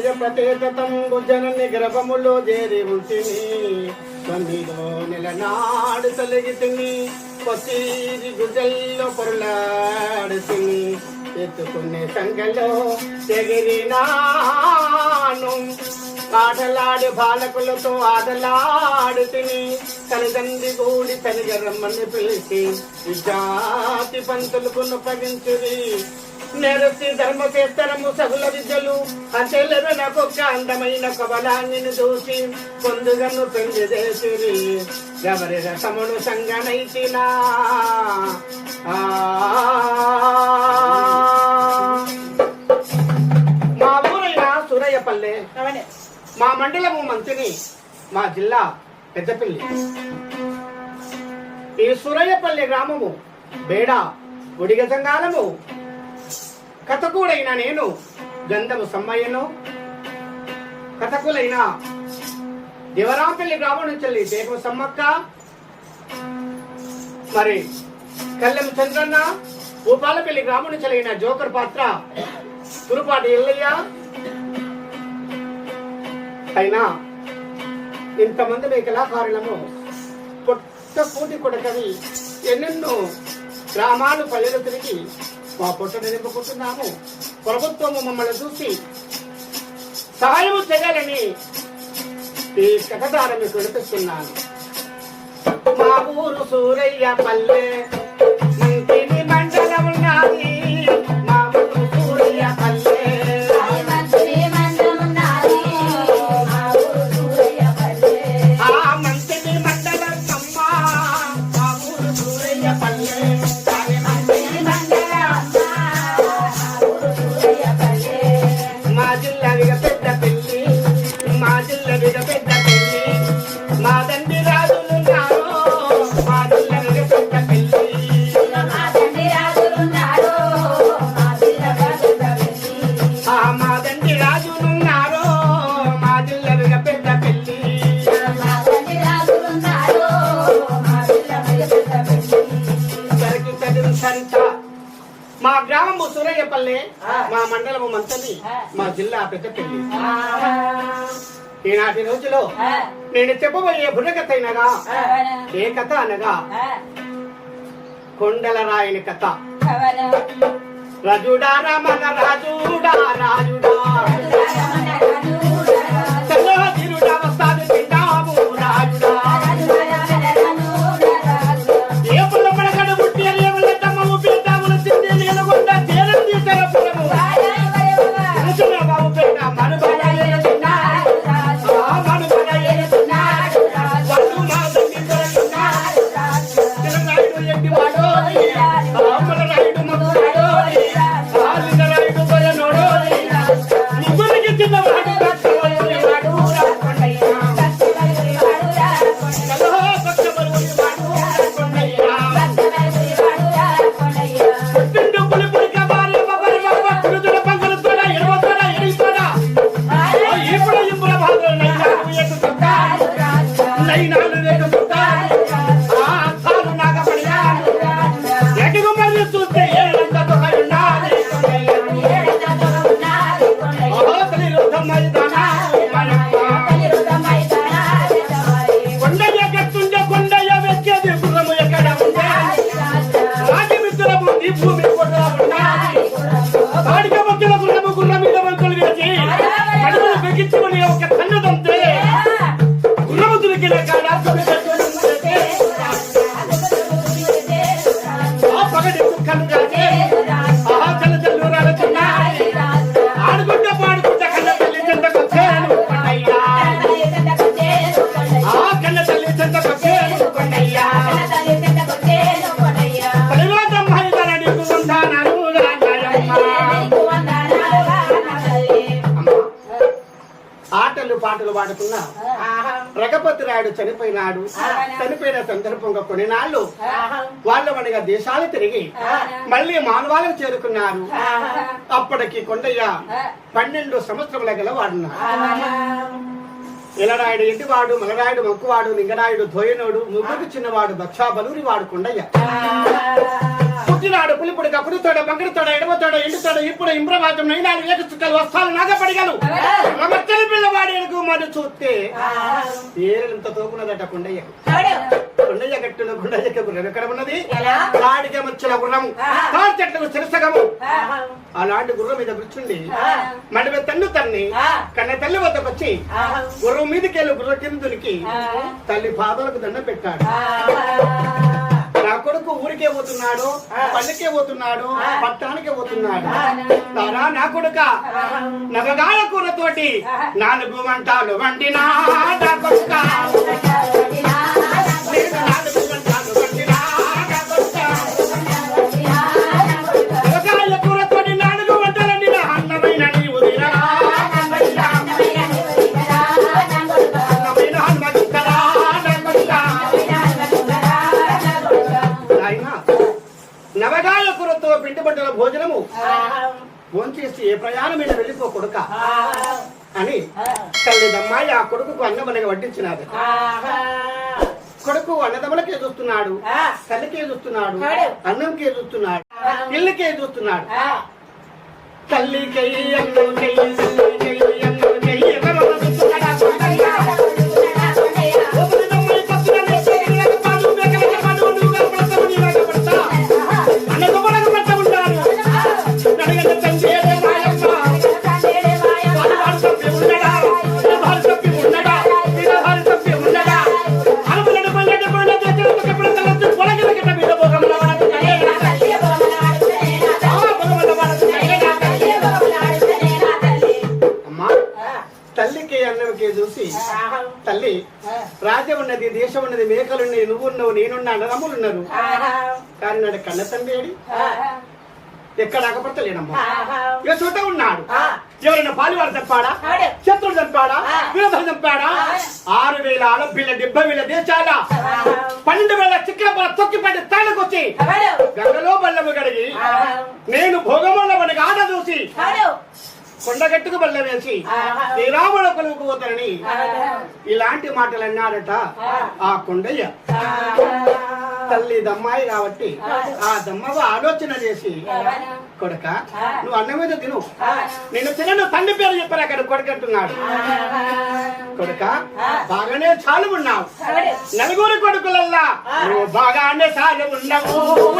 చేత జయపతేత తంబు జనని గర్భములో చేరి ఉంటిని. తొమ్మిదో నెల నాడు తొలగితిని పసిరి గుజల్లో పొరలాడుతిని. ఎత్తుకునే సంఖ్యలో చెగిరినాను ఆటలాడి బాలకులతో ఆటలాడుతిని. తల్లిదండ్రి కూడి తల్లిగరమ్మని పిలిచి జాతి పంతులకు నొప్పగించుది నెరసి ధర్మచేత్తరము సగుల విద్యలు. అచెల్లెరు నాకొక్క అందమైన కబలాన్ని చూసి పొందుగను పెళ్ళి చేసిరి. ఎవరి రసమును సంగనైతినా ఆ. మా ఊరైన సూరయ్యపల్లె మా మండలము మంత్రిని మా జిల్లా పెద్దపల్లి. ఈ సూరయ్యపల్లి గ్రామము బేడ గుడిగతంగాలము కథకుడైన నేను గంధము సమ్మయ్యను. కథకులైన దేవరాంపల్లి గ్రామం నుంచి వెళ్ళి సమ్మక్క. మరి కల్లెం చంద్రన్న భూపాలపల్లి గ్రామం నుంచి అయిన జోకర్ పాత్ర తురుపాటి ఎల్లయ్య. అయినా ఇంతమంది మీ కళాకారులము పొట్ట పూటి కొడకవి ఎన్నెన్నో గ్రామాలు పల్లెలు తిరిగి మా పొట్టను నింపుకుంటున్నాము ప్రభుత్వము మమ్మల్ని చూసి సహాయం చేయాలని ఈ కథదార మీకు వినిపిస్తున్నాను మా ఊరు సూరయ్య పల్లె మంటిని మండలం నాది. గ్రామము సూరయ్యపల్లె మా మండలము మంతని మా జిల్లా పెద్దపల్లి ఈనాటి రోజులో నేను చెప్పబోయే బుర్రకథ అయినగా ఏ కథ అనగా కొండల రాయని కథ. రజుడా రమణ రాజుడా రాజుడా గుర్రము దొరికిన ఆటలు పాటలు పాడుకున్నా రఘపతి రాయుడు చనిపోయినాడు. చనిపోయిన సందర్భంగా కొన్ని నాళ్ళు వాళ్ళు మనగా దేశాలు తిరిగి మళ్ళీ మానవాళికి చేరుకున్నారు. అప్పటికి కొండయ్య పన్నెండు సంవత్సరముల గల వాడున్నారు ఇలరాయుడు ఇంటివాడు మలరాయుడు మొక్కువాడు లింగరాయుడు ధోయనుడు ముగ్గురు చిన్నవాడు దక్షాబలూరి వాడు కొండయ్య పుట్టినాడు పులిపుడు కప్పుడు తోడ బంగడి తోడ ఎడమ తోడ ఎండు తోడ ఇప్పుడు ఇంప్రభాతం నైనాడు ఏక చుక్కలు వస్తాలు నాగపడిగలు. రమచ్చని పిల్లవాడి ఎడుగు మరి చూస్తే ఏరంత తోకున్నదట కొండయ్యకు. కొండయ్య గట్టున కొండయ్యకు గుర్రం ఎక్కడ ఉన్నది? కాడికి మచ్చల గుర్రము. తాడి చెట్లకు శిరసగము అలాంటి గుర్రం మీద కూర్చుండి మడిమ తన్ను తన్ని కన్న తల్లి వద్దకు వచ్చి గుర్రం మీదకి వెళ్ళి గుర్ర కింద దునికి తల్లి పాదాలకు దండం పెట్టాడు. నా కొడుకు ఊరికే పోతున్నాడు పల్లెకే పోతున్నాడు పట్టణానికే పోతున్నాడు. తారా నా కొడుక? నగగాల కూరతోటి నాలుగు వంటలు వండినా నా కొడుక? పిండి బట్టల భోజనము. భోంచేసి ఏ ప్రయాణమైన వెళ్ళిపో కొడుక. అని తల్లిదమ్మాయి ఆ కొడుకుకు అన్నమనగా వడ్డించినాడు కొడుకు అన్నదమ్ములకే చూస్తున్నాడు. తల్లికే చూస్తున్నాడు. అన్నంకే చూస్తున్నాడు. ఇల్లుకే చూస్తున్నాడు. తల్లికై అన్నం తల్లికి అన్నవికి చూసి తల్లి రాజ్యం ఉన్నది దేశం ఉన్నది మేకలున్నాయి నువ్వు ఉన్నావు నేనున్నా అన్నదమ్ములు ఉన్నారు కానీ నాడు కన్న తండ్రి ఏడి? ఎక్కడ అగపడతలేనమ్మా ఇక చోట ఉన్నాడు. ఎవరైనా పాలివాడు చంపాడా? శత్రుడు చంపాడా? విరోధం చంపాడా? ఆరు వేల ఆడపిల్ల డెబ్బై వేల దేశాల. పన్నెండు వేల చిక్కల తొక్కిపడి తాళకొచ్చి గంగలో బల్లము గడిగి నేను కొండగట్టుకు బల్ల వేసి శ్రీరాముడు కొలువుకు పోతానని ఇలాంటి మాటలు అన్నాడట ఆ కొండయ్య. తల్లి దమ్మాయి కాబట్టి ఆ. దమ్మవ ఆలోచన చేసి కొడక నువ్వు అన్నం మీద తిను. నేను తినను తండ్రి పేరు చెప్పారు అక్కడ కొడుకంటున్నాడు కొడుక బాగానే చాలు. ఉన్నావు నలుగురు కొడుకులల్లా నువ్వు బాగానే చాలు ఉన్నావు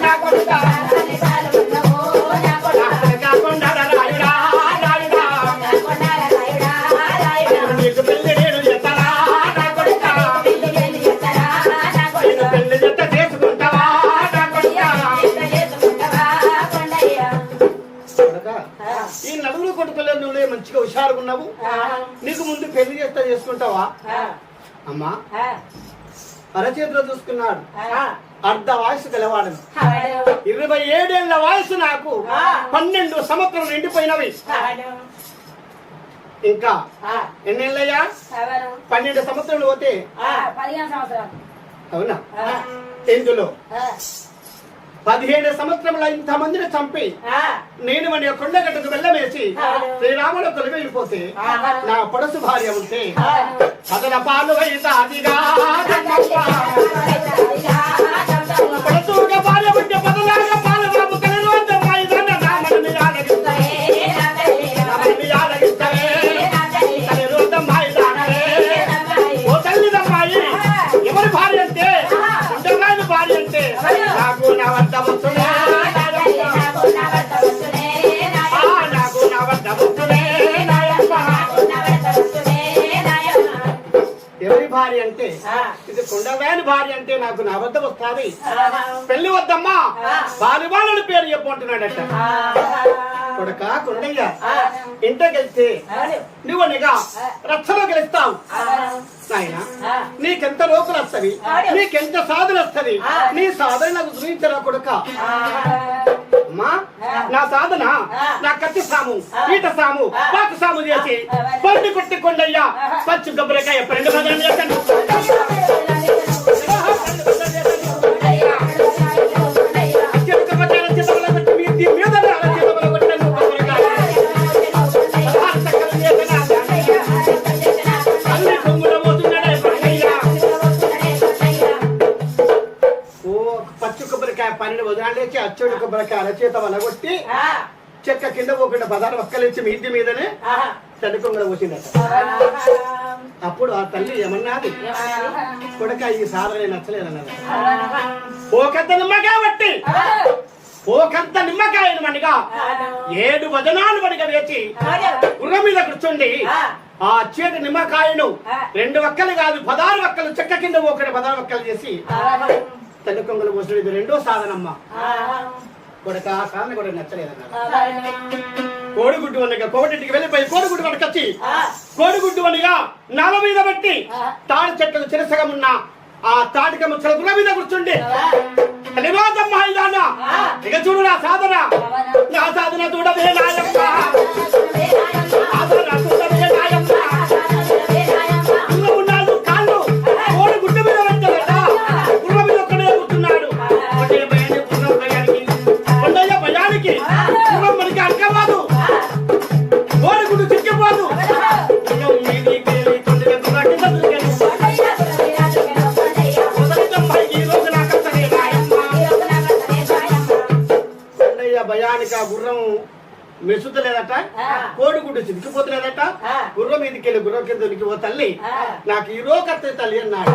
నా కొడుక. చేసుకుంటావా? అమ్మా అరచేతిలో చూసుకున్నాడు. అర్ధ వయసు గలవాడను. ఇరవై ఏడేళ్ళ వయసు నాకు. పన్నెండు సంవత్సరం నిండిపోయినవి. ఇంకా ఎన్నేళ్ళయ్యా పన్నెండు సంవత్సరాలు పోతే? అవునా? ఇందులో పదిహేడు సంవత్సరంలో ఇంతమందిని చంపి నేను మన కొండగట్టుకు వెళ్ళమేసి శ్రీరాముడు వెళ్ళిపోతే నా పొడసు భార్య ఉంటే అతల పాలు అయితే అదిగా భార్య అంటే ఇది కొండవేని భార్య అంటే నాకు నా వద్ద వస్తాది. పెళ్ళి వద్దమ్మా. భార్య వాళ్ళని పేరు చెప్పంటున్నాడట కొడక కొండయ్య ఇంటకెళ్తే నువ్వు నిగా రచ్చలో గెలుస్తావు. నాయన నీకెంత లోపల వస్తది నీకెంత సాధన వస్తది నీ సాధన నాకు చూపించరా కొడుక? నా సాధన నా కత్తి సాము ఈట సాము పాకు సాము చేసి పండి కొట్టి కొండయ్యా. పచ్చి గబ్బరికాయ రెండు భజన చేశాను? పచ్చి కొబ్బరికాయ పన్నెండు వదనాలు లేచి అచ్చుడి కొబ్బరికాయ అరచేత వలగొట్టి చెక్క కింద పోకుండా బజారు ఒక్కలేచి మీ ఇంటి మీదనే చెడ్డ కొంగడ పోసిందట. అప్పుడు ఆ తల్లి ఏమన్నది? కొడక ఈ సాధన నచ్చలేదన్నది. ఓకంత నిమ్మకాయ బట్టి ఓకంత నిమ్మకాయను మనిగా ఏడు వదనాలు మనిగా వేచి గుర్రం మీద కూర్చుండి ఆ. చేతి నిమ్మకాయను రెండు వక్కలు కాదు పదారు వక్కలు చెక్క కింద పోకుండా పదారు వక్కలు చేసి తల్లి కొంగలు పోసిన ఇది రెండో సాధనమ్మ. కొడక ఆ సాధన కూడా నచ్చలేదన్నారు కోడిగుడ్డు అనగా కోటింటికి వెళ్ళిపోయి కోడిగుడ్డు పట్టుకొచ్చి కోడిగుడ్డు అనగా నల మీద పెట్టి తాడి చెట్లకు చిరసగం ఉన్న ఆ తాడిక ముచ్చల గుర్ర మీద కూర్చుండి. నివాదమ్మ ఇదాన ఇక చూడు నా సాధన. నా సాధన చూడవే నాయమ్మ. మెసుతలేదట? కోడిగుడ్డు చితికిపోతలేదట? గుర్రం మీదకి వెళ్ళి గుర్రం కింద ఉనికిపో తల్లి. నాకు ఈ రోజు కత్తి తల్లి అన్నాడు.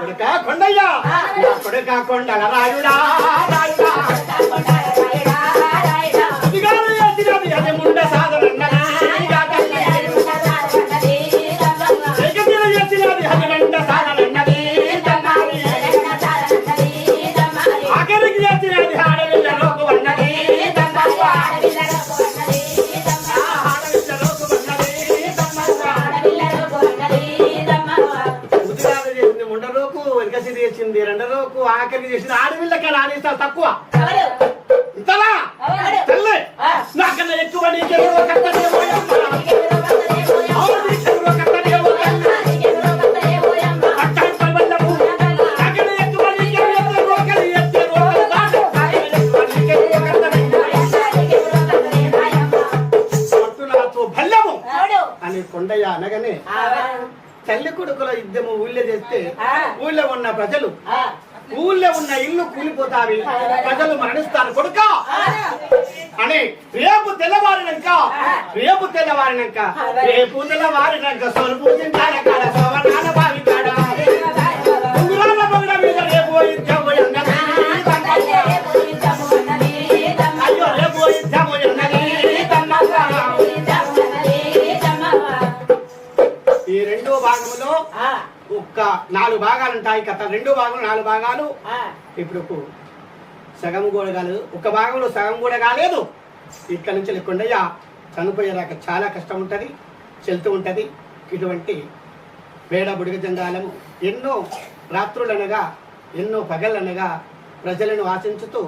కొడుక కొండయ్య. కొడుక కొండల రాయుడా రాయుడా. కట్టనేమో. పట్టునాతో భల్లము. అని కొండయ్య అనగానే తల్లి కొడుకుల యుద్ధము ఊళ్ళో చేస్తే ఊళ్ళో ఉన్న ప్రజలు ఊళ్ళో ఉన్న ఇల్లు కూలిపోతావి. ప్రజలు మరణిస్తారు. కొడుక! అని రేపు తెల్లవారినాక రేపు తెల్లవారినాక రేపు తెల్లవారినాక సొలుపు తింటా ఒక్క నాలుగు భాగాలు ఉంటాయి. కథ రెండో భాగం నాలుగు భాగాలు. ఇప్పుడు సగం కూడా కాలేదు. ఒక భాగంలో సగం కూడా కాలేదు. ఇక్కడ నుంచి లేకుండా చనిపోయేదాకా చాలా కష్టం ఉంటుంది చెల్తూ ఉంటుంది. ఇటువంటి వేడ బుడిగ జంగాలము ఎన్నో రాత్రులనగా ఎన్నో పగలనగా ప్రజలను ఆశించుతూ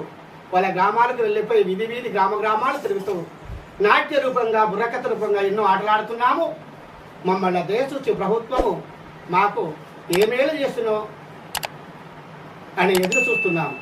వాళ్ళ గ్రామాలకు వెళ్ళిపోయి విధి వీధి గ్రామ గ్రామాలు తిరుగుతూ నాట్య రూపంగా బుర్రకథ రూపంగా ఎన్నో ఆటలాడుతున్నాము. మమ్మల్ని దేశించి ప్రభుత్వము మాకు ఏ మేలు చేస్తున్నావు? అని ఎదురు చూస్తున్నాము